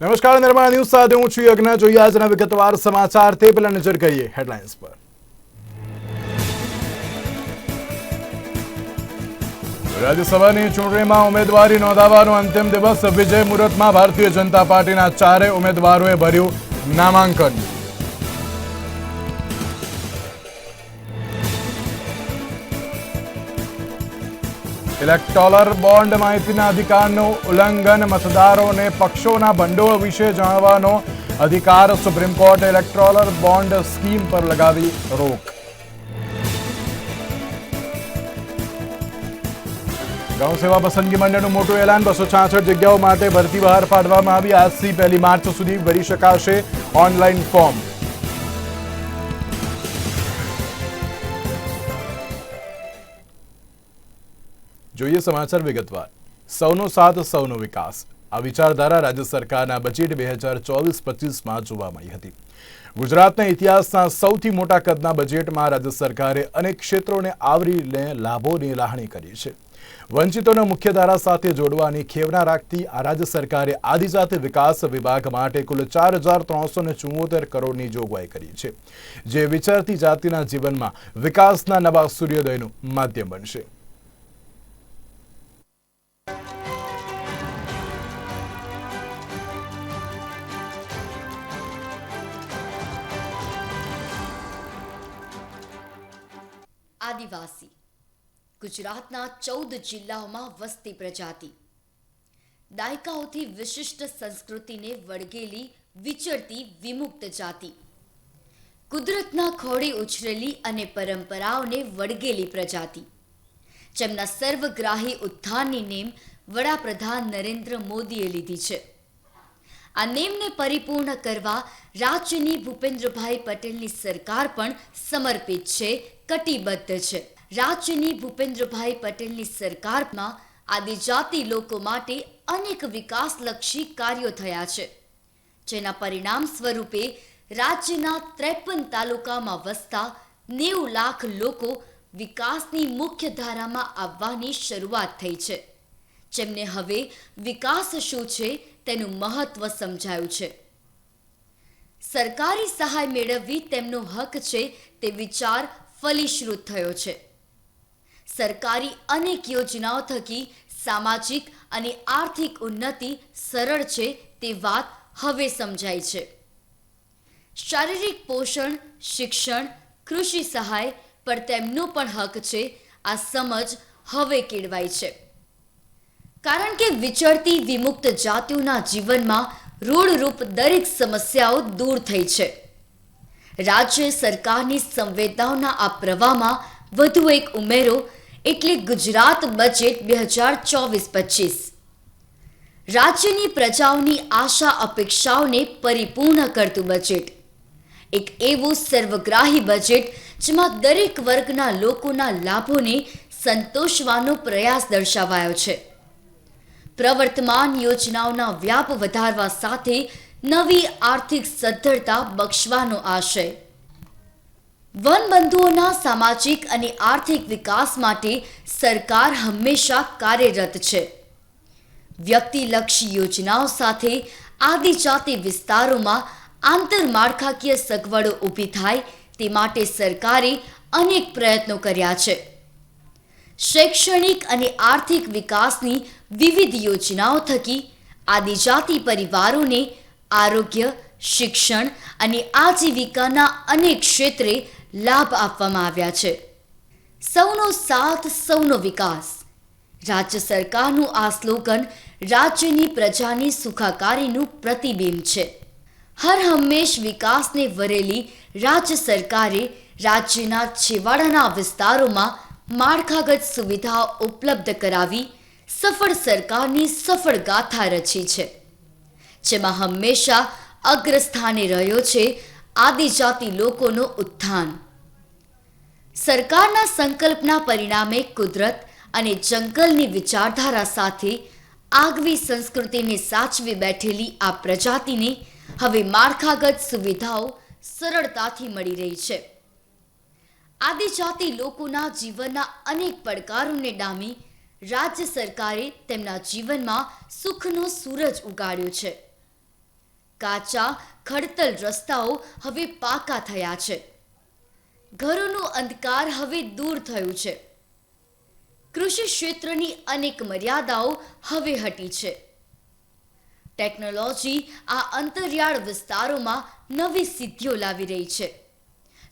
નમસ્કાર નિર્માણ ન્યૂઝ સાથે હું છું યજ્ઞ જોઈએ આજના વિગતવાર સમાચાર તે પહેલા નજર કરીએ હેડલાઇન્સ પર રાજ્યસભાની ચૂંટણીમાં ઉમેદવારી નોંધાવવાનો અંતિમ દિવસ વિજય મુહૂર્તમાં ભારતીય જનતા પાર્ટીના ચારે ઉમેદવારોએ ભર્યું નામાંકન. ઇલેક્ટોલર બોન્ડ માહિતીના અધિકારનું ઉલ્લંઘન મતદારોને પક્ષોના ભંડોળ વિશે જાણવાનો અધિકાર સુપ્રીમ કોર્ટે ઇલેક્ટ્રોલર બોન્ડ સ્કીમ પર લગાવી રોક. ગૌ સેવા પસંદગી મંડળનું મોટું એલાન બસો છાસઠ જગ્યાઓ માટે ભરતી બહાર પાડવામાં આવી. આજથી પહેલી માર્ચ સુધી ભરી શકાશે ઓનલાઈન ફોર્મ. જોઈએ સમાચાર વિગતવાર. સૌનો સાથ, સૌનો વિકાસ. આ વિચારધારા રાજ્ય સરકારના બજેટ બે હજાર ચોવીસ પચીસમાં જોવા મળી હતી. ગુજરાતના ઇતિહાસના સૌથી મોટા કદના બજેટમાં રાજ્ય સરકારે અનેક ક્ષેત્રોને આવરીને લાભોની લાહણી કરી છે. વંચિતોને મુખ્યધારા સાથે જોડવાની ખેવના રાખતી આ રાજ્ય સરકારે આદિજાતિ વિકાસ વિભાગ માટે કુલ ચાર હજાર ત્રણસો ને ચુમ્મોતેર કરોડની જોગવાઈ કરી છે, જે વિચારતી જાતિના જીવનમાં વિકાસના નવા સૂર્યોદયનું માધ્યમ બનશે. આદિવાસી ગુજરાતના ચૌદ જિલ્લાઓમાં વસતી પ્રજાતિ. દાયકાઓથી વિશિષ્ટ સંસ્કૃતિને વળગેલી, વિચરતી, વિમુક્ત જાતિ. કુદરતના ખોળે ઉછરેલી અને પરંપરાઓને વળગેલી પ્રજાતિ. જેમના સર્વગ્રાહી ઉત્થાનની નેમ વડાપ્રધાન નરેન્દ્ર મોદીએ લીધી છે. આ નેમને પરિપૂર્ણ કરવા રાજ્યની ભૂપેન્દ્રભાઈ પટેલની સરકાર પણ સમર્પિત છે, કટિબદ્ધ છે. રાજ્યની ભૂપેન્દ્રભાઈ પટેલની સરકારમાં આદિજાતિ લોકો માટે અનેક વિકાસલક્ષી કાર્યો થયા છે. જેના પરિણામ સ્વરૂપે રાજ્યના ત્રેપન તાલુકામાં વસતા નેવું લાખ લોકો વિકાસની મુખ્ય ધારામાં આવવાની શરૂઆત થઈ છે. જેમને હવે વિકાસ શું છે તેનું મહત્વ સમજાયું છે. સરકારી સહાય મેળવવી તેમનો હક છે તે વિચાર ફલીશ્રુત થયો છે. સરકારી અનેક યોજનાઓ થકી સામાજિક અને આર્થિક ઉન્નતિ સરળ છે તે વાત હવે સમજાય છે. શારીરિક પોષણ, શિક્ષણ, કૃષિ સહાય પર તેમનો પણ હક છે, આ સમજ હવે કેળવાય છે. કારણ કે વિચરતી વિમુક્ત જાતિઓના જીવનમાં રૂઢરૂપ દરેક સમસ્યાઓ દૂર થઈ છે. રાજ્ય સરકારની સંવેદનાઓના આ પ્રવાહમાં વધુ એક ઉમેરો એટલે ગુજરાત બજેટ બે હજાર ચોવીસ પચીસ. રાજ્યની પ્રજાઓની આશા અપેક્ષાઓને પરિપૂર્ણ કરતું બજેટ. એક એવું સર્વગ્રાહી બજેટ જેમાં દરેક વર્ગના લોકોના લાભોને સંતોષવાનો પ્રયાસ દર્શાવાયો છે. પ્રવર્તમાન યોજનાઓના વ્યાપ વધારવા સાથે નવી આર્થિક સદ્ધરતા બક્ષવાનો આશય. વનબંધુઓના સામાજિક અને આર્થિક વિકાસ માટે સરકાર હંમેશા કાર્યરત છે. વ્યક્તિલક્ષી યોજનાઓ સાથે આદિજાતિ વિસ્તારોમાં આંતરમાળખાકીય સગવડો ઊભી થાય તે માટે સરકારે અનેક પ્રયત્નો કર્યા છે. શૈક્ષણિક અને આર્થિક વિકાસની વિવિધ યોજનાઓ થકી આદિજાતિ પરિવારોને આરોગ્ય, શિક્ષણ અને આજીવિકાના અનેક ક્ષેત્રે લાભ આપવામાં આવ્યા છે. સૌનો સાથ, સૌનો વિકાસ. રાજ્ય સરકારનું આ સ્લોગન રાજ્યની પ્રજાની સુખાકારીનું પ્રતિબિંબ છે. હર હંમેશ વિકાસને વરેલી રાજ્ય સરકારે રાજ્યના છેવાડાના વિસ્તારોમાં માળખાગત સુવિધા ઉપલબ્ધ કરાવી સફળ સરકારની સફળ ગાથા રચી છે. જેમાં હંમેશા અગ્રસ્થાને રહ્યો છે આદિજાતિ લોકોનો ઉત્થાન. સરકારના સંકલ્પના પરિણામે કુદરત અને જંગલની વિચારધારા સાથે આગવી સંસ્કૃતિને સાચવી બેઠેલી આ પ્રજાતિને હવે માળખાગત સુવિધાઓ સરળતાથી મળી રહી છે. આદિજાતિ લોકોના જીવનના અનેક પડકારોને ડામી રાજ્ય સરકારે તેમના જીવનમાં સુખનો સૂરજ ઉગાડ્યો છે. કાચા, ખડતલ રસ્તાઓ હવે પાકા થયા છે. ઘરોનો અંધકાર હવે દૂર થયું છે. કૃષિ ક્ષેત્રની અનેક મર્યાદાઓ હવે હટી છે. ટેકનોલોજી આ અંતરિયાળ વિસ્તારોમાં નવી સિદ્ધિઓ લાવી રહી છે,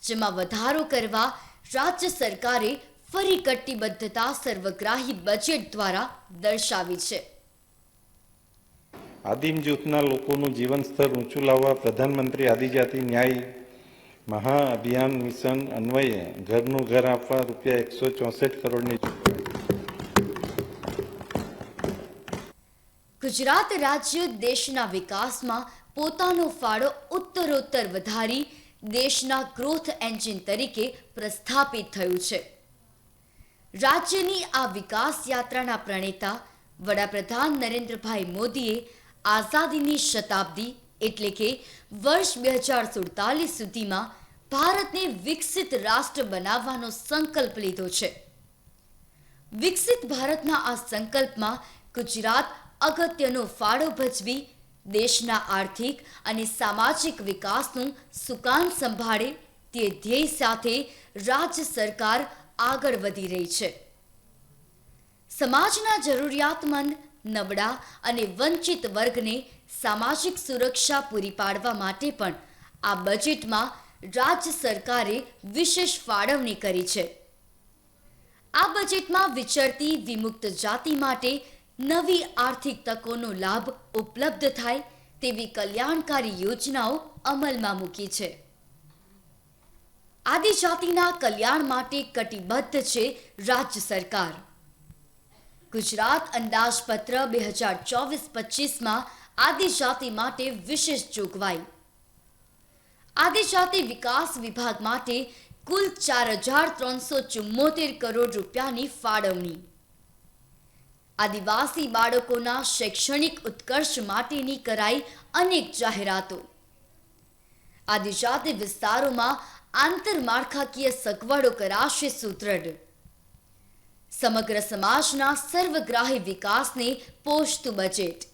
જેમાં વધારો કરવા રાજ્ય સરકારે ફરી કટિબદ્ધતા સર્વગ્રાહી બજેટ દ્વારા દર્શાવી છે. આદિમ જૂથના લોકોનું જીવન સ્તર ઊંચું લાવવા પ્રધાનમંત્રી આદિજાતિ ન્યાય મહાઅભિયાન મિશન અન્વયે ઘરનું ઘર આપવા રૂપિયા એકસો ચોસઠ કરોડની ગુજરાત રાજ્ય દેશના વિકાસમાં પોતાનો ફાળો ઉત્તરોત્તર વધારી દેશના ગ્રોથ એન્જિન તરીકે પ્રસ્થાપિત થયું છે. રાજ્યની આ વિકાસ યાત્રાના પ્રણેતા વડાપ્રધાન નરેન્દ્રભાઈ મોદીએ આઝાદીની શતાબ્દી એટલે કે વર્ષ બે હજાર સુડતાલીસ સુધીમાં ભારતને વિકસિત રાષ્ટ્ર બનાવવાનો સંકલ્પ લીધો છે. વિકસિત ભારતના આ સંકલ્પમાં ગુજરાત અગત્યનો ફાળો ભજવી, દેશના આર્થિક અને સામાજિક વિકાસનું સુકાન સંભાળે, તે ધ્યેય સાથે રાજ્ય સરકાર આગળ વધી રહી છે. સમાજના જરૂરિયાતમંદ નબળા અને વંચિત વર્ગને સામાજિક સુરક્ષા પૂરી પાડવા માટે પણ આ બજેટમાં રાજ્ય સરકારે વિશેષ ફાળવણી કરી છે. આ બજેટમાં વિચરતી વિમુક્ત જાતિ માટે નવી આર્થિક તકોનો લાભ ઉપલબ્ધ થાય તેવી કલ્યાણકારી યોજનાઓ અમલમાં મૂકી છે. આદિજાતિના કલ્યાણ માટે કટિબદ્ધ છે રાજ્ય સરકાર. ગુજરાત અંદાજપત્ર બે હજાર ચોવીસ પચીસમાં આદિજાતિ માટે વિશેષ જોગવાઈ. આદિજાતિ વિકાસ વિભાગ માટે કુલ ચાર હજાર ત્રણસો ચુમ્મોતેર કરોડ રૂપિયાની ફાળવણી. આદિવાસી બાળકોના શૈક્ષણિક ઉત્કર્ષ માટેની કરાઈ અનેક જાહેરાતો. આદિજાતિ વિસ્તારોમાં આંતરમાળખાકીય સગવડો કરાશે સુદૃઢ સમગ્ર સમાજના સર્વગ્રાહી વિકાસને પોષતું બજેટ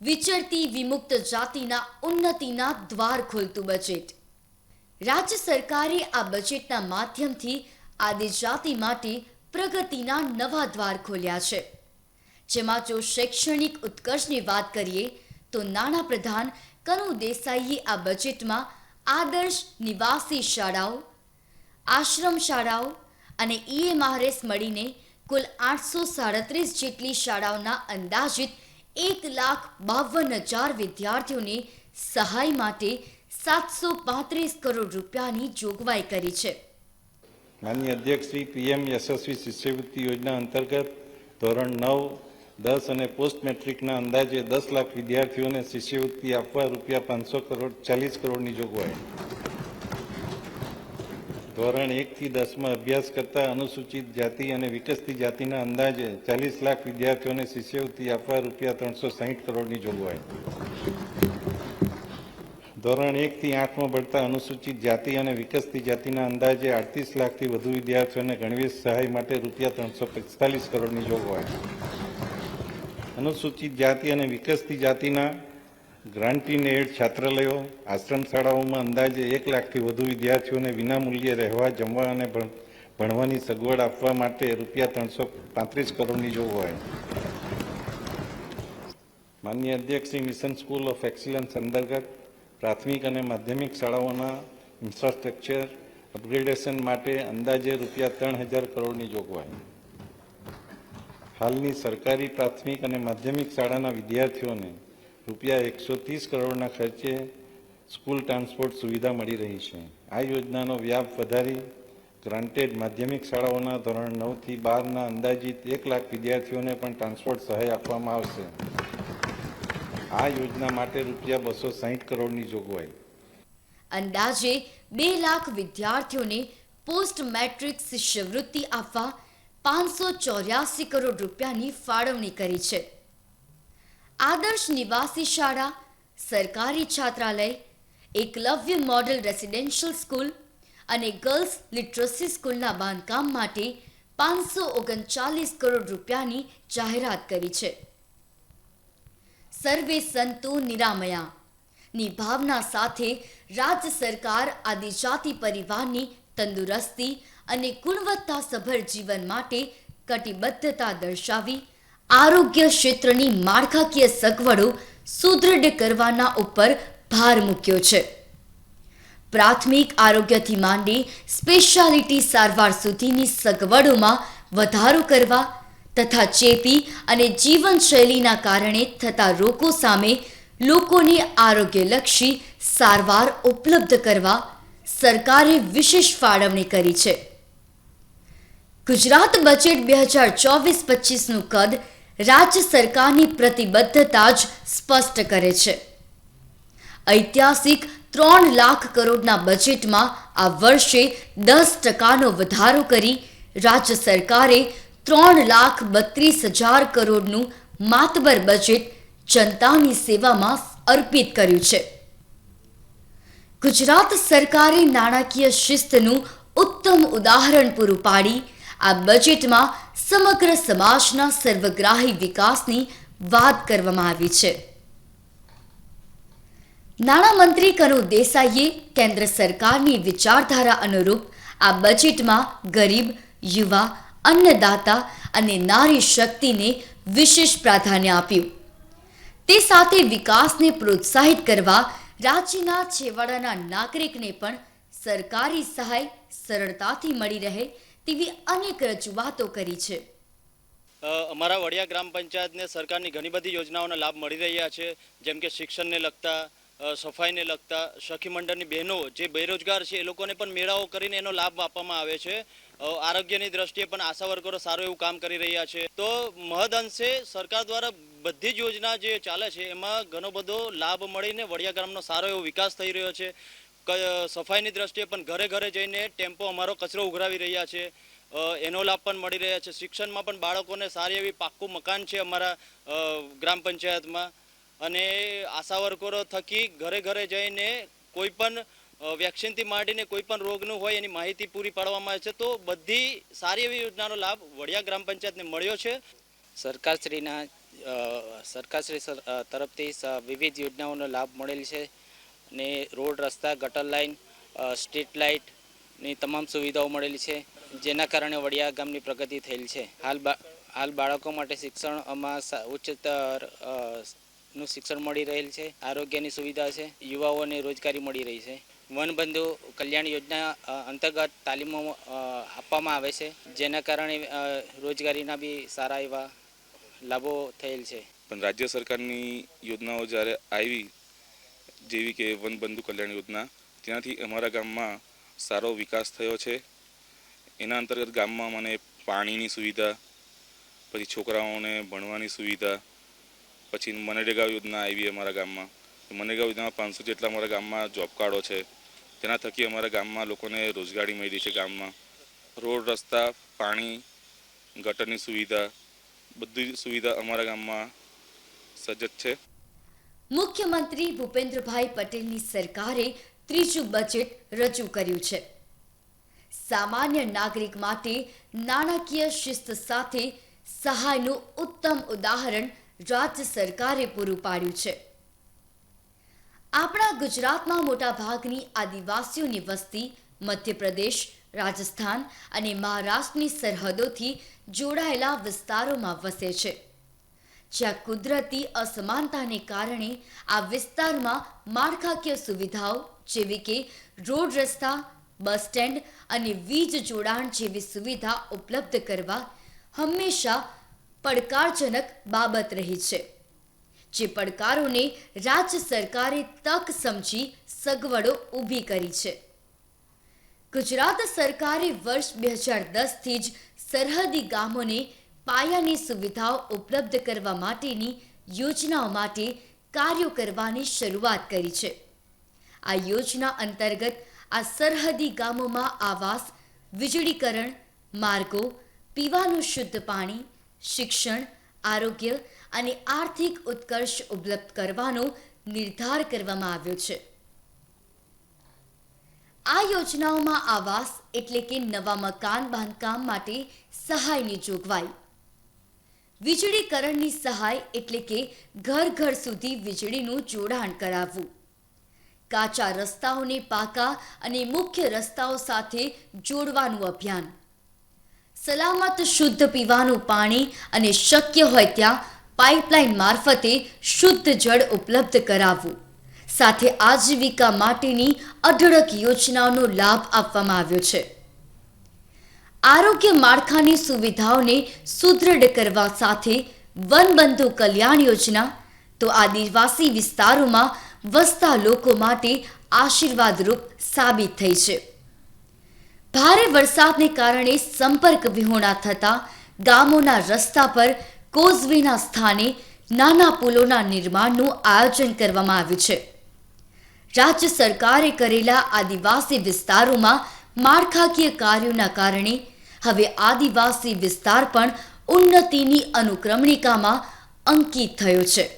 વિચરતી વિમુક્ત જાતિના ઉન્નતિના દ્વાર ખોલતું બજેટ રાજ્ય સરકારે આ બજેટના માધ્યમથી આદિજાતિ માટે પ્રગતિના નવા દ્વાર ખોલ્યા છે. જેમાં જો શૈક્ષણિક ઉત્કર્ષની વાત કરીએ, તો નાણાં પ્રધાન કનુ દેસાઈએ આ બજેટમાં આદર્શ નિવાસી શાળાઓ, આશ્રમ શાળાઓ અને ઈએમઆરએસ મળીને કુલ આઠસો સાડત્રીસ જેટલી શાળાઓના અંદાજિત એક લાખ બાવન હજાર વિદ્યાર્થીઓને સહાય માટે સાતસો પાંત્રીસ કરોડ રૂપિયાની જોગવાઈ કરી છે. માનનીય અધ્યક્ષ શ્રી પીએમ યશસ્વી શિષ્યવૃત્તિ યોજના અંતર્ગત ધોરણ નવ, દસ અને પોસ્ટ મેટ્રિકના અંદાજે દસ લાખ વિદ્યાર્થીઓને શિષ્યવૃત્તિ આપવા રૂપિયા પાંચસો કરોડ ચાલીસ કરોડની જોગવાઈ. ધોરણ એકથી દસમાં અભ્યાસ કરતા અનુસૂચિત જાતિ અને વિકસતી જાતિના અંદાજે ચાલીસ લાખ વિદ્યાર્થીઓને શિષ્યવૃત્તિ આપવા રૂપિયા ત્રણસો સાહીઠ કરોડની જોગવાઈ. ધોરણ એકથી આઠમાં ભણતા અનુસૂચિત જાતિ અને વિકસતી જાતિના અંદાજે આડત્રીસ લાખથી વધુ વિદ્યાર્થીઓને ગણવેશ સહાય માટે રૂપિયા ત્રણસો પિસ્તાલીસ કરોડની જોગવાઈ. અનુસૂચિત જાતિ અને વિકસતી જાતિના ગ્રાન્ટીન એડ છાત્રાલયો આશ્રમ શાળાઓમાં અંદાજે એક લાખથી વધુ વિદ્યાર્થીઓને વિનામૂલ્યે રહેવા, જમવા અને ભણ- ભણવાની સગવડ આપવા માટે રૂપિયા ત્રણસો પાંત્રીસ કરોડની જોગવાઈ. માનનીય અધ્યક્ષશ્રી મિશન સ્કૂલ ઓફ એક્સિલન્સ અંતર્ગત પ્રાથમિક અને માધ્યમિક શાળાઓના ઇન્ફ્રાસ્ટ્રક્ચર અપગ્રેડેશન માટે અંદાજે રૂપિયા ત્રણ હજાર કરોડની જોગવાઈ. હાલની સરકારી પ્રાથમિક અને માધ્યમિક શાળાના વિદ્યાર્થીઓને રૂપિયા એકસો ત્રીસ કરોડના ખર્ચે સ્કૂલ ટ્રાન્સપોર્ટ સુવિધા મળી રહી છે. આ યોજનાનો વ્યાપ વધારી ગ્રાન્ટેડ માધ્યમિક શાળાઓના ધોરણ નવથી બારના અંદાજિત એક લાખ વિદ્યાર્થીઓને પણ ટ્રાન્સપોર્ટ સહાય આપવામાં આવશે. આ યોજના માટે રૂપિયા બસો સાહીઠ કરોડની જોગવાઈ. અંદાજે બે લાખ વિદ્યાર્થીઓને પોસ્ટ મેટ્રિક શિષ્યવૃત્તિ આપવા પાંચસો ચોર્યાસી કરોડ રૂપિયાની ફાળવણી કરી છે. આદર્શ નિવાસી શાળા, સરકારી છાત્રાલય, એકલવ્ય મોડેલ રેસિડેન્શિયલ સ્કૂલ અને ગર્લ્સ લિટરસી સ્કૂલના બાંધકામ માટે પાંચસો ઓગણચાલીસ કરોડ રૂપિયાની જાહેરાત કરી છે. સર્વે સંતો નિરામયા. ની ભાવના સાથે રાજ્ય સરકાર આદિજાતિ પરિવારની તંદુરસ્તી અને ગુણવત્તાસભર જીવન માટે કટિબદ્ધતા દર્શાવી આરોગ્ય ક્ષેત્રની માળખાકીય સગવડો સુદૃઢ કરવાના ઉપર ભાર મૂક્યો છે. પ્રાથમિક આરોગ્યથી માંડી સ્પેશિયાલિટી સારવાર સુધીની સગવડોમાં વધારો કરવા તથા ચેપી અને જીવનશૈલીના કારણે થતા રોગો સામે લોકોને આરોગ્યલક્ષી સારવાર ઉપલબ્ધ કરવા સરકારે વિશેષ ફાળવણી કરી છે. ગુજરાત બજેટ બે હજાર ચોવીસ પચીસનું કદ રાજ્ય સરકારની પ્રતિબદ્ધતા જ સ્પષ્ટ કરે છે. ઐતિહાસિક ત્રણ લાખ કરોડના બજેટમાં આ વર્ષે દસ ટકાનો વધારો કરી રાજ્ય સરકારે ત્રણ લાખ બત્રીસ હજાર કરોડનું માતબર બજેટ જનતાની સેવામાં અર્પિત કર્યું છે. ગુજરાત સરકારે નાણાકીય શિસ્તનું ઉત્તમ ઉદાહરણ પૂરું પાડી આ બજેટમાં સમગ્ર સમાજના સર્વગ્રાહી વિકાસની વાત કરવામાં આવી છે. નાણામંત્રી કનુ દેસાઈએ કેન્દ્ર સરકારની વિચારધારા અનુરૂપ આ બજેટમાં ગરીબ, યુવા, અન્નદાતા અને નારી શક્તિને વિશેષ પ્રાધાન્ય આપ્યું. તે સાથે વિકાસને પ્રોત્સાહિત કરવા રાજ્યના છેવાડાના નાગરિકને પણ સરકારી સહાય સરળતાથી મળી રહે તેવી અનેક રજૂઆતો કરી છે. અમારા વડિયા ગ્રામ પંચાયતને સરકારની ઘણી બધી યોજનાઓનો લાભ મળી રહ્યા છે. જેમ કે શિક્ષણને લગતા સફાઈને લગતા, સખી મંડળની બહેનો જે બેરોજગાર છે એ લોકોને પણ મેળાઓ કરીને એનો લાભ આપવામાં આવે છે. આરોગ્યની દ્રષ્ટિએ પણ આશા વર્કરો સારું એવું કામ કરી રહ્યા છે. તો મહદઅંશે સરકાર દ્વારા બધી જ યોજના જે ચાલે છે, એમાં ઘણો બધો લાભ મળીને વડિયા ગામનો સારો એવો વિકાસ થઈ રહ્યો છે. સફાઈની દ્રષ્ટિએ પણ ઘરે ઘરે જઈને ટેમ્પો અમારો કચરો ઉઘરાવી રહ્યા છે. એનો લાભ પણ મળી રહ્યા છે. શિક્ષણમાં પણ બાળકોને સારી એવી પાક્કું મકાન છે અમારા ગ્રામ પંચાયતમાં. અને આશા વર્કરો થકી ઘરે ઘરે જઈને કોઈ પણ વેક્સિનથી માંડીને કોઈ પણ રોગનું હોય એની માહિતી પૂરી પાડવામાં આવે છે, તો બધી સારી એવી યોજનાનો લાભ વડિયા ગ્રામ પંચાયતને મળ્યો છે. સરકારશ્રીના સરકારશ્રી તરફથી વિવિધ યોજનાઓનો લાભ મળેલ છે. ને રોડ, રસ્તા, ગટર લાઇન સ્ટ્રીટ લાઇટની તમામ સુવિધાઓ મળેલી છે, જેના કારણે વડિયા ગામની પ્રગતિ થયેલ છે. હાલ હાલ બાળકો માટે શિક્ષણમાં ઉચ્ચતરનું શિક્ષણ મળી રહેલ છે, આરોગ્યની સુવિધા છે, યુવાઓને રોજગારી મળી રહી છે. વનબંધુ કલ્યાણ યોજના અંતર્ગત તાલીમો આપવામાં આવે છે, જેના કારણે રોજગારીના બી સારા એવા લાભો થયેલ છે. પણ રાજ્ય સરકારની યોજનાઓ જ્યારે આવી જેવી કે વનબંધુ કલ્યાણ યોજના, ત્યાંથી અમારા ગામમાં સારો વિકાસ થયો છે. એના અંતર્ગત ગામમાં મને પાણીની સુવિધા, પછી છોકરાઓને ભણવાની સુવિધા, પછી મનરેગા યોજના આવી અમારા ગામમાં. મનરેગા યોજનામાં પાંચસો જેટલા અમારા ગામમાં જોબ કાર્ડો છે. તેના થકી અમારા ગામમાં લોકોને રોજગારી મળી છે ગામમાં. રોડ, રસ્તા, પાણી, ગટરની સુવિધા, બધી સુવિધા અમારા ગામમાં સજ્જ છે. મુખ્યમંત્રી ભૂપેન્દ્રભાઈ પટેલની સરકારે ત્રીજું બજેટ રજૂ કર્યું છે. સામાન્ય નાગરિક માટે નાણાકીય શિસ્ત સાથે સહાયનું ઉત્તમ ઉદાહરણ રાજ્ય સરકારે પૂરું પાડ્યું છે. આપણા ગુજરાતમાં મોટા ભાગની આદિવાસીઓની વસ્તી મધ્યપ્રદેશ, રાજસ્થાન અને મહારાષ્ટ્રની સરહદોથી જોડાયેલા વિસ્તારોમાં વસે છે. જ્યાં કુદરતી અસમાનતાને કારણે આ વિસ્તારમાં માળખાકીય સુવિધાઓ જેવી કે રોડ રસ્તા, બસ સ્ટેન્ડ અને વીજ જોડાણ જેવી સુવિધા ઉપલબ્ધ કરવા હંમેશા પડકારજનક બાબત રહી છે, જે પડકારોને રાજ્ય સરકારે તક સમજી સગવડો ઊભી કરી છે. ગુજરાત સરકારે વર્ષ બે હજાર દસથી જ સરહદી ગામોને પાયાની સુવિધાઓ ઉપલબ્ધ કરવા માટેની યોજનાઓ માટે કાર્યો કરવાની શરૂઆત કરી છે. આ યોજના અંતર્ગત આ સરહદી ગામોમાં આવાસ, વીજળીકરણ, માર્ગો, પીવાનું શુદ્ધ પાણી, શિક્ષણ, આરોગ્ય અને આર્થિક ઉત્કર્ષ ઉપલબ્ધ કરવાનો નિર્ધાર કરવામાં આવ્યો છે. આ યોજનાઓમાં આવાસ એટલે કે નવા મકાન બાંધકામ માટે સહાયની જોગવાઈ. વીજળીકરણની સહાય એટલે કે ઘર ઘર સુધી વીજળીનું જોડાણ કરાવવું. કાચા રસ્તાઓને પાકા અને મુખ્ય રસ્તાઓ સાથે જોડવાનું અભિયાન. સલામત શુદ્ધ પીવાનું પાણી અને શક્ય હોય ત્યાં પાઇપલાઇન મારફતે શુદ્ધ જળ ઉપલબ્ધ કરાવવું. સાથે આજીવિકા માટેની અઢળક યોજનાઓનો લાભ આપવામાં આવ્યો છે. આરોગ્ય માળખાની સુવિધાઓને સુદૃઢ કરવા સાથે વનબંધુ કલ્યાણ યોજના. તો આદિવાસી વિસ્તારોમાં વસતા લોકો માટે આશીર્વાદરૂપ સાબિત થઈ છે. ભારે વરસાદને કારણે સંપર્ક વિહોણા થતા ગામોના રસ્તા પર કોઝવેના સ્થાને નાના પુલોના નિર્માણનું આયોજન કરવામાં આવ્યું છે. રાજ્ય સરકારે કરેલા આદિવાસી વિસ્તારોમાં માળખાકીય કાર્યોના કારણે હવે આદિવાસી વિસ્તાર પણ ઉન્નતિની અનુક્રમણિકામાં અંકિત થયો છે.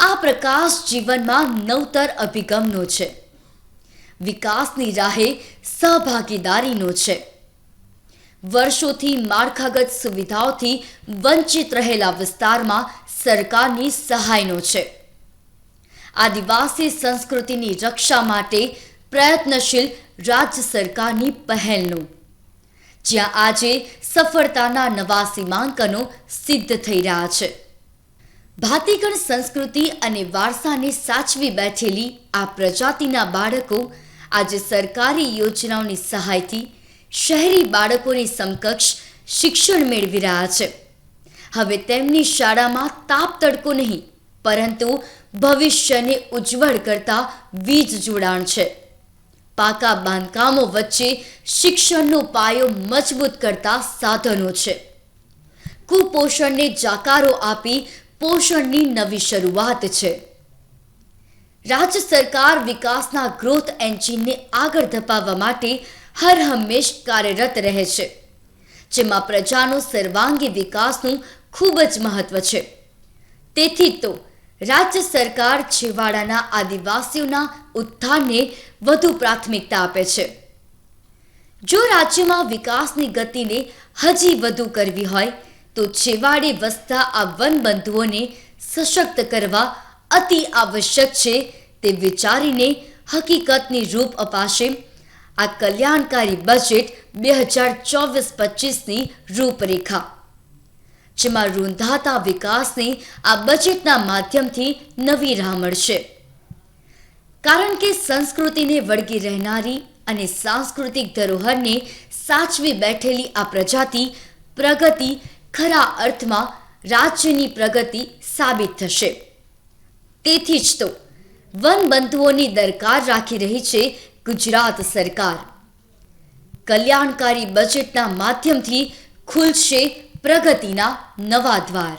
આ પ્રકાશ જીવનમાં નવતર અભિગમનો છે. વિકાસની રાહે સહભાગીદારીનો છે. વર્ષોથી માળખાગત સુવિધાઓથી વંચિત રહેલા વિસ્તારમાં સરકારની સહાયનો છે. આદિવાસી સંસ્કૃતિની રક્ષા માટે પ્રયત્નશીલ રાજ્ય સરકારની પહેલનું, જ્યાં આજે સફળતાના નવા સીમાંકનો સિદ્ધ થઈ રહ્યા છે. ભાતીગણ સંસ્કૃતિ અને વારસાને સાચવી બેઠેલી આ પ્રજાતિના બાળકો આજે સરકારી યોજનાઓની સહાયથી શહેરી બાળકોની સમકક્ષ શિક્ષણ મેળવી રહ્યા છે. હવે તેમની શાળામાં તાપ તડકો નહીં, પરંતુ ભવિષ્યને ઉજ્જવળ કરતા વીજ જોડાણ છે. પાકા બાંધકામો વચ્ચે શિક્ષણનો પાયો મજબૂત કરતા સાધનો છે. કુપોષણને જાકારો આપી પોષણની નવી શરૂઆત છે. રાજ્ય સરકાર વિકાસના ગ્રોથ એન્જિનને આગળ ધપાવવા માટે હર હંમેશ કાર્યરત રહે છે. જેમાં પ્રજાનો સર્વાંગી વિકાસનું ખૂબ જ મહત્વ છે. તેથી તો રાજ્ય સરકાર છેવાડાના આદિવાસીઓના ઉત્થાનને વધુ પ્રાથમિકતા આપે છે. જો રાજ્યમાં વિકાસની ગતિને હજી વધુ કરવી હોય, તો છેવાડે વસતા આ વનબંધુઓને સશક્ત કરવા અતિ આવશ્યક છે તે વિચારીને હકીકતની રૂપ અપાશે. આ કલ્યાણકારી બજેટ બે હજાર ચોવીસ પચીસની રૂપરેખા જેમાં રૂંધાતા વિકાસને આ બજેટના માધ્યમથી નવી રાહ મળશે. કારણ કે સંસ્કૃતિને વળગી રહેનારી અને સાંસ્કૃતિક ધરોહરને સાચવી બેઠેલી આ પ્રજાતિ પ્રગતિ ખરા અર્થમાં રાજ્યની પ્રગતિ સાબિત થશે. તેથી જ તો વનબંધુઓની દરકાર રાખી રહી છે ગુજરાત સરકાર. કલ્યાણકારી બજેટના માધ્યમથી ખુલશે પ્રગતિના નવા દ્વાર.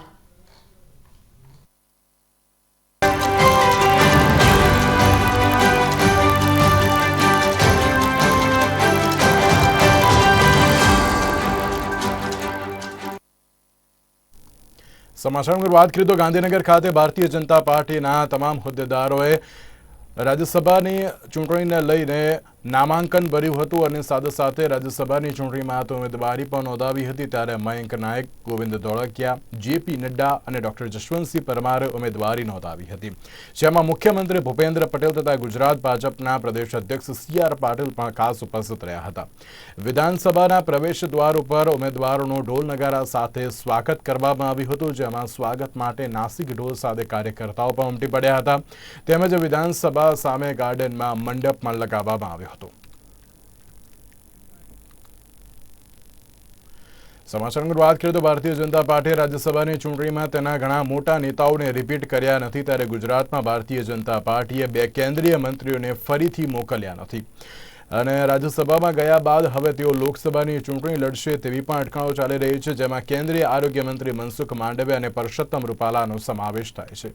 સમાચારમાં વાત કરીએ તો ગાંધીનગર ખાતે ભારતીય જનતા પાર્ટીના તમામ હોદ્દેદારોએ રાજ્યસભાની ચૂંટણીને લઈને નામાંકન ભર્યું હતું અને સાથે સાથે રાજ્યસભાની ચૂંટણીમાં તો ઉમેદવારી પણ નોંધાવી હતી ત્યારે મયંક નાયક, ગોવિંદ ધોળકિયા, જેપી નડ્ડા અને ડોક્ટર જશવંતસિંહ પરમારે ઉમેદવારી નોંધાવી હતી. જેમાં મુખ્યમંત્રી ભૂપેન્દ્ર પટેલ તથા ગુજરાત ભાજપના પ્રદેશ અધ્યક્ષ સી આર પાટીલ પણ ખાસ ઉપસ્થિત રહ્યા હતા. વિધાનસભાના પ્રવેશ દ્વાર ઉપર ઉમેદવારોનું ઢોલ નગારા સાથે સ્વાગત કરવામાં આવ્યું હતું, જેમાં સ્વાગત માટે નાસિક ઢોલ સાથે કાર્યકર્તાઓ પણ ઉમટી પડ્યા હતા. તેમજ વિધાનસભા સામે ગાર્ડનમાં મંડપ પણ લગાવવામાં આવ્યો હતો સમાચારની વાત કરીએ તો ભારતીય જનતા પાર્ટીએ રાજ્યસભાની ચૂંટણીમાં તેના ઘણા મોટા નેતાઓને રિપીટ કર્યા નથી ત્યારે ગુજરાતમાં ભારતીય જનતા પાર્ટીએ બે કેન્દ્રીય મંત્રીઓને ફરીથી મોકલ્યા નથી. અને રાજ્યસભામાં ગયા બાદ હવે તેઓ લોકસભાની ચૂંટણી લડશે તેવી પણ અટકળો ચાલી રહી છે, જેમાં કેન્દ્રીય આરોગ્ય મંત્રી મનસુખ માંડવે અને પરષોત્તમ રૂપાલાનો સમાવેશ થાય છે.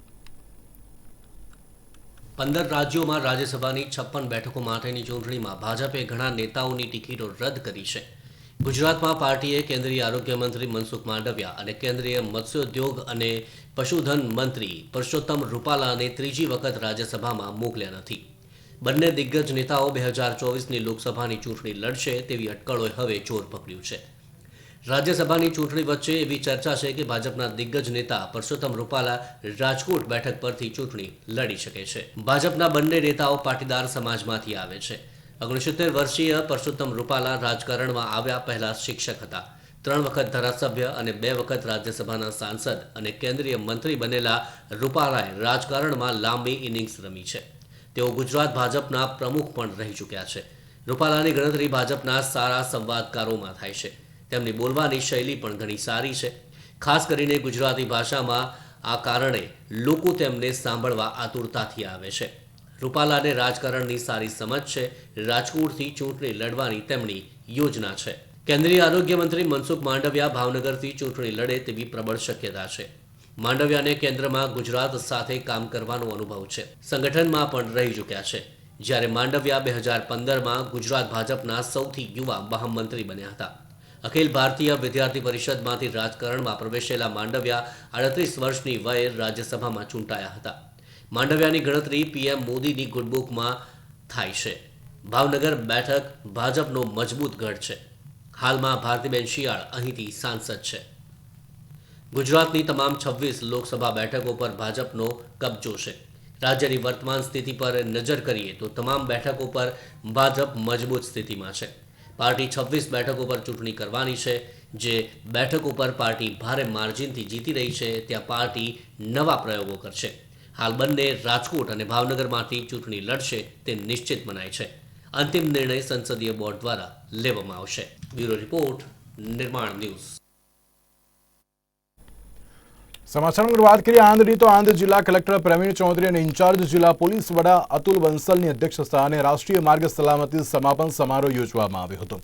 પંદર રાજ્યોમાં રાજ્યસભાની છપ્પન બેઠકો માટેની ચૂંટણીમાં ભાજપે ઘણા નેતાઓની ટિકિટો રદ કરી છે. ગુજરાતમાં પાર્ટીએ કેન્દ્રીય આરોગ્ય મંત્રી મનસુખ માંડવિયા અને કેન્દ્રીય મત્સ્યોદ્યોગ અને પશુધન મંત્રી પરસોત્તમ રૂપાલાને ત્રીજી વખત રાજ્યસભામાં મોકલ્યા નથી. બંને દિગ્ગજ નેતાઓ બે હજાર ચોવીસની લોકસભાની ચૂંટણી લડશે તેવી અટકળોએ હવે જોર પકડ્યું છે. રાજ્યસભાની ચૂંટણી વચ્ચે એવી ચર્ચા છે કે ભાજપના દિગ્ગજ નેતા પરસોત્તમ રૂપાલા રાજકોટ બેઠક પરથી ચૂંટણી લડી શકે છે. ભાજપના બંને નેતાઓ પાટીદાર સમાજમાંથી આવે છે. ઓગણસિત્તેર વર્ષીય પરસોત્તમ રૂપાલા રાજકારણમાં આવ્યા પહેલા શિક્ષક હતા. ત્રણ વખત ધારાસભ્ય અને બે વખત રાજ્યસભાના સાંસદ અને કેન્દ્રીય મંત્રી બનેલા રૂપાલાએ રાજકારણમાં લાંબી ઇનિંગ્સ રમી છે. તેઓ ગુજરાત ભાજપના પ્રમુખ પણ રહી ચૂક્યા છે. રૂપાલાની ગણતરી ભાજપના સારા સંવાદકારોમાં થાય છે. તેમની બોલવાની શૈલી પણ ઘણી સારી છે. ખાસ કરીને ગુજરાતી ભાષામાં આ કારણે લોકો તેમને સાંભળવા આતુરતાથી આવે છે. રૂપાલાને રાજકારણની સારી સમજ છે. રાજકોટથી ચૂંટણી લડવાની તેમની યોજના છે. કેન્દ્રીય આરોગ્ય મંત્રી મનસુખ માંડવિયા ભાવનગરથી ચૂંટણી લડે તેવી પ્રબળ શક્યતા છે. માંડવિયાને કેન્દ્રમાં ગુજરાત સાથે કામ કરવાનો અનુભવ છે. સંગઠનમાં પણ રહી ચૂક્યા છે. જ્યારે માંડવિયા બે હજાર પંદરમાં ગુજરાત ભાજપના સૌથી યુવા મહામંત્રી બન્યા હતા. અખિલ ભારતીય વિદ્યાર્થી પરિષદમાંથી રાજકારણમાં પ્રવેશેલા માંડવિયા આડત્રીસ વર્ષની વયે રાજ્યસભામાં ચૂંટાયા હતા. માંડવિયાની ગણતરી પીએમ મોદીની ગુડબુકમાં થાય છે. ભાવનગર બેઠક ભાજપનો મજબૂત ગઢ છે. હાલમાં ભારતીબેન શિયાળ અહીંથી સાંસદ છે. ગુજરાતની તમામ છવ્વીસ લોકસભા બેઠકો પર ભાજપનો કબજો છે. રાજ્યની વર્તમાન સ્થિતિ પર નજર કરીએ તો તમામ બેઠકો પર ભાજપ મજબૂત સ્થિતિમાં છે. પાર્ટી છવ્વીસ બેઠકો પર ચૂંટણી કરવાની છે. જે બેઠકો પર પાર્ટી ભારે માર્જિનથી જીતી રહી છે, ત્યાં પાર્ટી નવા પ્રયોગો કરશે. હાલ બંને રાજકોટ અને ભાવનગરમાંથી ચૂંટણી લડશે તે નિશ્ચિત મનાય છે. અંતિમ નિર્ણય સંસદીય બોર્ડ દ્વારા લેવામાં આવશે. Bureau report, Nirman news. સમાચારમાં વાત કરીએ આંધ્રની તો આંધ્ર જિલ્લા કલેક્ટર પ્રવીણ ચૌધરી અને ઇન્ચાર્જ જિલ્લા પોલીસ વડા અતુલ બંસલની અધ્યક્ષસ્થાને રાષ્ટ્રીય માર્ગ સલામતી સમાપન સમારોહ યોજવામાં આવ્યો હતો.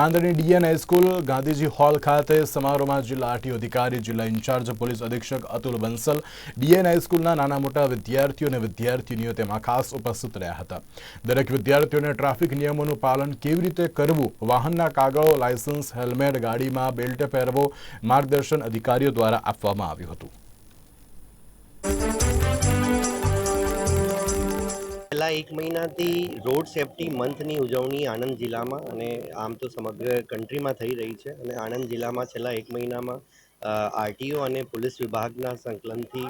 આંધ્રની DN high school Gandhiji hall ખાતે સમારોહમાં જિલ્લા આરટીઓ અધિકારી, જિલ્લા ઇન્ચાર્જ પોલીસ અધિક્ષક અતુલ બંસલ, ડીએન હાઈસ્કૂલના નાના મોટા વિદ્યાર્થીઓ અને વિદ્યાર્થીનીઓ તેમાં ખાસ ઉપસ્થિત રહ્યા હતા. દરેક વિદ્યાર્થીઓને ટ્રાફિક નિયમોનું પાલન કેવી રીતે કરવું, વાહનના કાગળો, લાયસન્સ, હેલ્મેટ, ગાડીમાં બેલ્ટ પહેરવો માર્ગદર્શન અધિકારીઓ દ્વારા આપવામાં આવ્યું હતું. છેલ્લા એક મહિનાથી રોડ સેફટી મંથની ઉજવણી આણંદ જિલ્લામાં અને આમ તો સમગ્ર કન્ટ્રીમાં થઈ રહી છે અને આણંદ જિલ્લામાં છેલ્લા એક મહિનામાં આરટીઓ અને પોલીસ વિભાગના સંકલનથી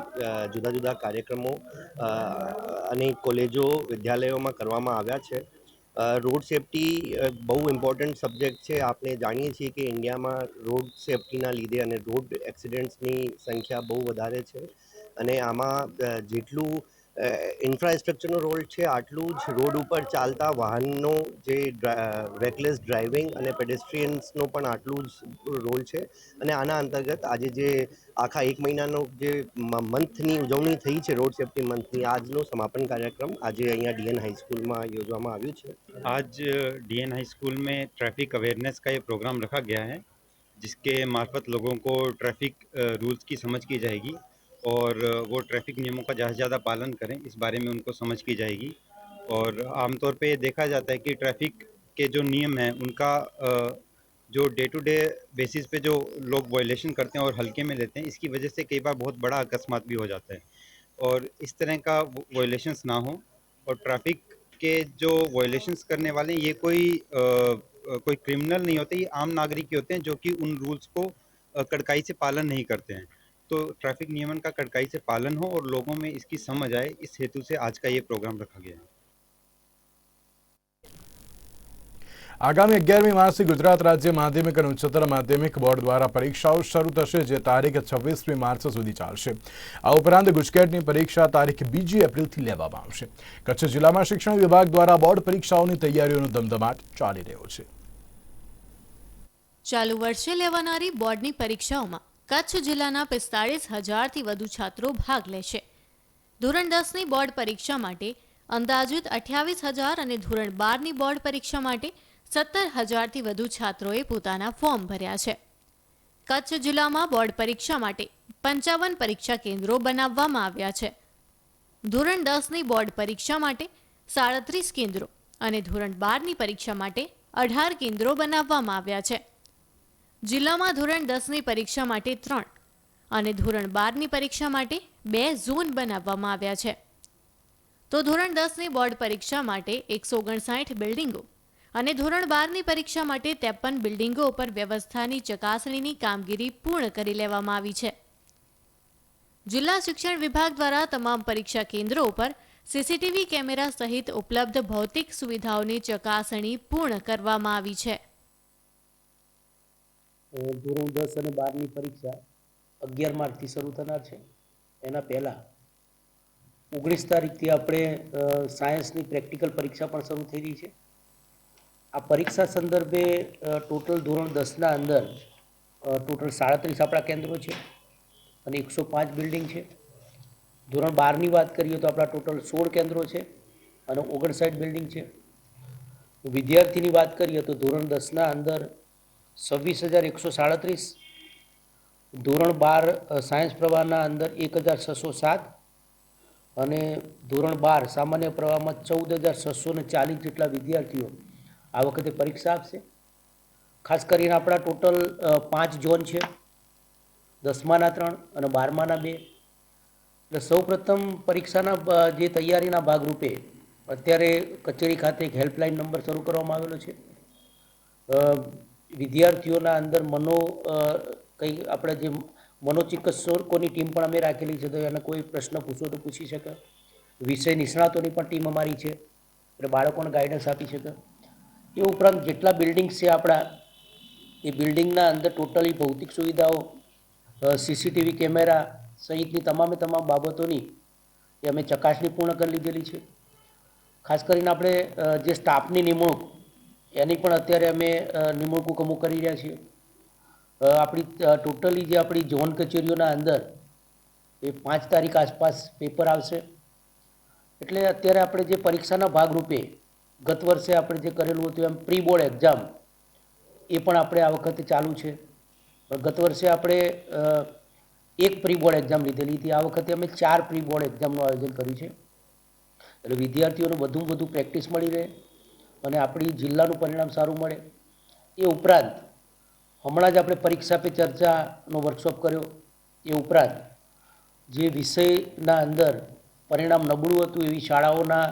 જુદા જુદા કાર્યક્રમો અને કોલેજો, વિદ્યાલયોમાં કરવામાં આવ્યા છે. રોડ સેફટી બહુ ઇમ્પોર્ટન્ટ સબ્જેક્ટ છે. આપણે જાણીએ છીએ કે ઇન્ડિયામાં રોડ સેફટીના લીધે અને રોડ એક્સિડન્ટ્સની સંખ્યા બહુ વધારે છે અને આમાં જેટલું ઇન્ફ્રાસ્ટ્રક્ચરનો રોલ છે આટલું જ રોડ ઉપર ચાલતા વાહનનો જે રેકલેસ ડ્રાઇવિંગ અને પેડેસ્ટ્રિયન્સનો પણ આટલું જ રોલ છે અને આના અંતર્ગત આજે જે આખા એક મહિનાનો જે મંથની ઉજવણી થઈ છે રોડ સેફટી મંથની આજનો સમાપન કાર્યક્રમ આજે અહીંયા ડીએન હાઈસ્કૂલમાં યોજવામાં આવ્યું છે आज डीएन हाई स्कूल में ट्रैफिक अवेयरनेस का ये प्रोग्राम रखा गया है जिसके मार्फत लोगों को ट्रैफिक रूल्स की समझ की जाएगी और वो ट्रैफ़िक नियमों का ज़्यादा से ज़्यादा पालन करें इस बारे में उनको समझ की जाएगी। और आमतौर पे ये देखा जाता है कि ट्रैफ़िक के जो नियम हैं उनका जो डे टू डे बेसिस पे जो लोग वायलेशन करते हैं और हल्के में लेते हैं इसकी वजह से कई बार बहुत बड़ा अकस्मात भी हो जाता है। और इस तरह का वायलेशंस ना हो और ट्रैफ़िक के जो वायलेशंस करने वाले हैं ये कोई अ, कोई क्रिमिनल नहीं होते ये आम नागरिक ही होते हैं जो कि उन रूल्स को कड़काई से पालन नहीं करते हैं। तो ट्रैफिक नियमन का कड़काई से पालन हो और लोगों में इसकी समझ आए इस हेतु से आज का ये प्रोग्राम रखा गया है આગામી અગિયારમી માર્ચથી ગુજરાત રાજ્ય માધ્યમિક અને ઉચ્ચતર માધ્યમિક બોર્ડ દ્વારા પરીક્ષાઓ શરૂ થશે જે તારીખ છવ્વીસમી માર્ચ સુધી ચાલશે આ ઉપરાંત ગુજકેટની પરીક્ષા તારીખ બીજી એપ્રિલથી લેવામાં આવશે કચ્છ જિલ્લામાં શિક્ષણ વિભાગ દ્વારા બોર્ડ પરીક્ષાઓની તૈયારીઓનો ધમધમાટ ચાલી રહ્યો છે ચાલુ વર્ષે લેવાનારી બોર્ડની પરીક્ષાઓમાં કચ્છ જિલ્લાના પિસ્તાળીસ હજારથી વધુ છાત્રો ભાગ લેશે. ધોરણ દસની બોર્ડ પરીક્ષા માટે અંદાજિત અઠ્યાવીસ હજાર અને ધોરણ બારની બોર્ડ પરીક્ષા માટે સત્તર હજારથી વધુ છાત્રોએ પોતાના ફોર્મ ભર્યા છે. કચ્છ જિલ્લામાં બોર્ડ પરીક્ષા માટે પંચાવન પરીક્ષા કેન્દ્રો બનાવવામાં આવ્યા છે. ધોરણ દસની બોર્ડ પરીક્ષા માટે સાડત્રીસ કેન્દ્રો અને ધોરણ બારની પરીક્ષા માટે અઢાર કેન્દ્રો બનાવવામાં આવ્યા છે. જિલ્લામાં ધોરણ દસની પરીક્ષા માટે ત્રણ અને ધોરણ બારની પરીક્ષા માટે બે ઝોન બનાવવામાં આવ્યા છે. તો ધોરણ દસની બોર્ડ પરીક્ષા માટે એકસો ઓગણસાઠ બિલ્ડિંગો અને ધોરણ બારની પરીક્ષા માટે ત્રેપન બિલ્ડિંગો ઉપર વ્યવસ્થાની ચકાસણીની કામગીરી પૂર્ણ કરી લેવામાં આવી છે. જિલ્લા શિક્ષણ વિભાગ દ્વારા તમામ પરીક્ષા કેન્દ્રો ઉપર સીસીટીવી કેમેરા સહિત ઉપલબ્ધ ભૌતિક સુવિધાઓની ચકાસણી પૂર્ણ કરવામાં આવી છે. ધોરણ દસ અને બારની પરીક્ષા અગિયાર માર્ચથી શરૂ થનાર છે. એના પહેલાં ઓગણીસ તારીખથી આપણે સાયન્સની પ્રેક્ટિકલ પરીક્ષા પણ શરૂ થઈ રહી છે. આ પરીક્ષા સંદર્ભે ટોટલ ધોરણ દસના અંદર ટોટલ સાડત્રીસ આપણા કેન્દ્રો છે અને એકસો પાંચ બિલ્ડિંગ છે. ધોરણ બારની વાત કરીએ તો આપણા ટોટલ સોળ કેન્દ્રો છે અને ઓગણસાઠ બિલ્ડિંગ છે. વિદ્યાર્થીની વાત કરીએ તો ધોરણ દસના અંદર છવ્વીસ હજાર એકસો સાડત્રીસ, ધોરણ બાર સાયન્સ પ્રવાહના અંદર એક હજાર છસો સાત અને ધોરણ બાર, સામાન્ય પ્રવાહમાં ચૌદ હજાર છસો ને ચાલીસ જેટલા વિદ્યાર્થીઓ આ વખતે પરીક્ષા આપશે. ખાસ કરીને આપણા ટોટલ પાંચ ઝોન છે. દસમાના ત્રણ અને બારમાના બે. એટલે સૌ પ્રથમ પરીક્ષાના જે તૈયારીના ભાગરૂપે અત્યારે કચેરી ખાતે એક હેલ્પલાઇન નંબર શરૂ કરવામાં આવેલો છે. વિદ્યાર્થીઓના અંદર મનો કંઈ આપણે જે મનોચિકિત્સકોની ટીમ પણ અમે રાખેલી છે તો એને કોઈ પ્રશ્ન પૂછો તો પૂછી શકે. વિષય નિષ્ણાતોની પણ ટીમ અમારી છે, એટલે બાળકોને ગાઈડન્સ આપી શકે. એ ઉપરાંત જેટલા બિલ્ડિંગ્સ છે આપણા, એ બિલ્ડિંગના અંદર ટોટલી ભૌતિક સુવિધાઓ સીસીટીવી કેમેરા સહિતની તમામે તમામ બાબતોની એ અમે ચકાસણી પૂર્ણ કરી લીધેલી છે. ખાસ કરીને આપણે જે સ્ટાફની નિમણૂક એની પણ અત્યારે અમે નિમણૂકો અમુક કરી રહ્યા છીએ. આપણી ટોટલી જે આપણી ઝોન કચેરીઓના અંદર એ પાંચ તારીખ આસપાસ પેપર આવશે. એટલે અત્યારે આપણે જે પરીક્ષાના ભાગરૂપે ગત વર્ષે આપણે જે કરેલું હતું એમ પ્રી બોર્ડ એક્ઝામ, એ પણ આપણે આ વખતે ચાલુ છે. ગત વર્ષે આપણે એક પ્રી બોર્ડ એક્ઝામ લીધેલી હતી. આ વખતે અમે ચાર પ્રી બોર્ડ એક્ઝામનું આયોજન કર્યું છે. એટલે વિદ્યાર્થીઓને વધુમાં વધુ પ્રેક્ટિસ મળી રહે. અને આપણી જિલ્લાનું પરિણામ સારું મળે. એ ઉપરાંત, હમણાં જ આપણે પરીક્ષા પે ચર્ચાનો વર્કશોપ કર્યો. એ ઉપરાંત, જે વિષયના અંદર પરિણામ નબળું હતું એવી શાળાઓના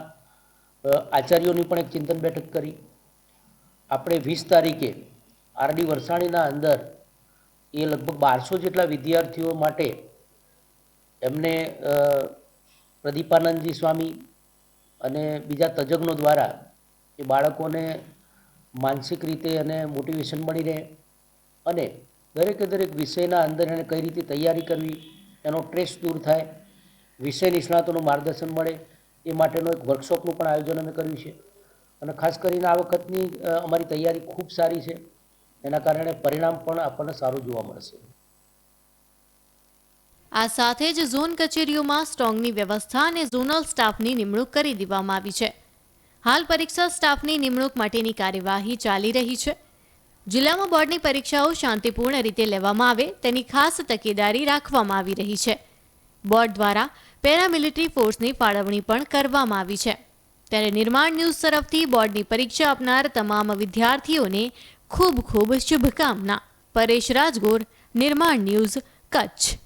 આચાર્યોની પણ એક ચિંતન બેઠક કરી. આપણે વીસ તારીખે આરડી વરસાણીના અંદર એ લગભગ બારસો જેટલા વિદ્યાર્થીઓ માટે એમને પ્રદીપાનંદજી સ્વામી અને બીજા તજજ્ઞો દ્વારા એ બાળકોને માનસિક રીતે અને મોટિવેશન મળી રહે અને દરેકે દરેક વિષયના અંદર એને કઈ રીતે તૈયારી કરવી એનો ટ્રેસ દૂર થાય, વિષય નિષ્ણાતોનું માર્ગદર્શન મળે, એ માટેનો એક વર્કશોપનું પણ આયોજન અમે કર્યું છે. અને ખાસ કરીને આ વખતની અમારી તૈયારી ખૂબ સારી છે, એના કારણે પરિણામ પણ આપણને સારું જોવા મળશે. આ સાથે જ ઝોન કચેરીઓમાં સ્ટ્રોંગની વ્યવસ્થા અને ઝોનલ સ્ટાફની નિમણૂક કરી દેવામાં આવી છે. હાલ પરીક્ષા સ્ટાફની નિમણૂક માટેની કાર્યવાહી ચાલી રહી છે. જિલ્લામાં બોર્ડની પરીક્ષાઓ શાંતિપૂર્ણ રીતે લેવામાં આવે તેની ખાસ તકેદારી રાખવામાં આવી રહી છે. બોર્ડ દ્વારા પેરામિલિટરી ફોર્સની ફાળવણી પણ કરવામાં આવી છે. ત્યારે નિર્માણ ન્યૂઝ તરફથી બોર્ડની પરીક્ષા આપનાર તમામ વિદ્યાર્થીઓને ખૂબ ખૂબ શુભકામના. પરેશ રાજગોર, નિર્માણ ન્યૂઝ, કચ્છ.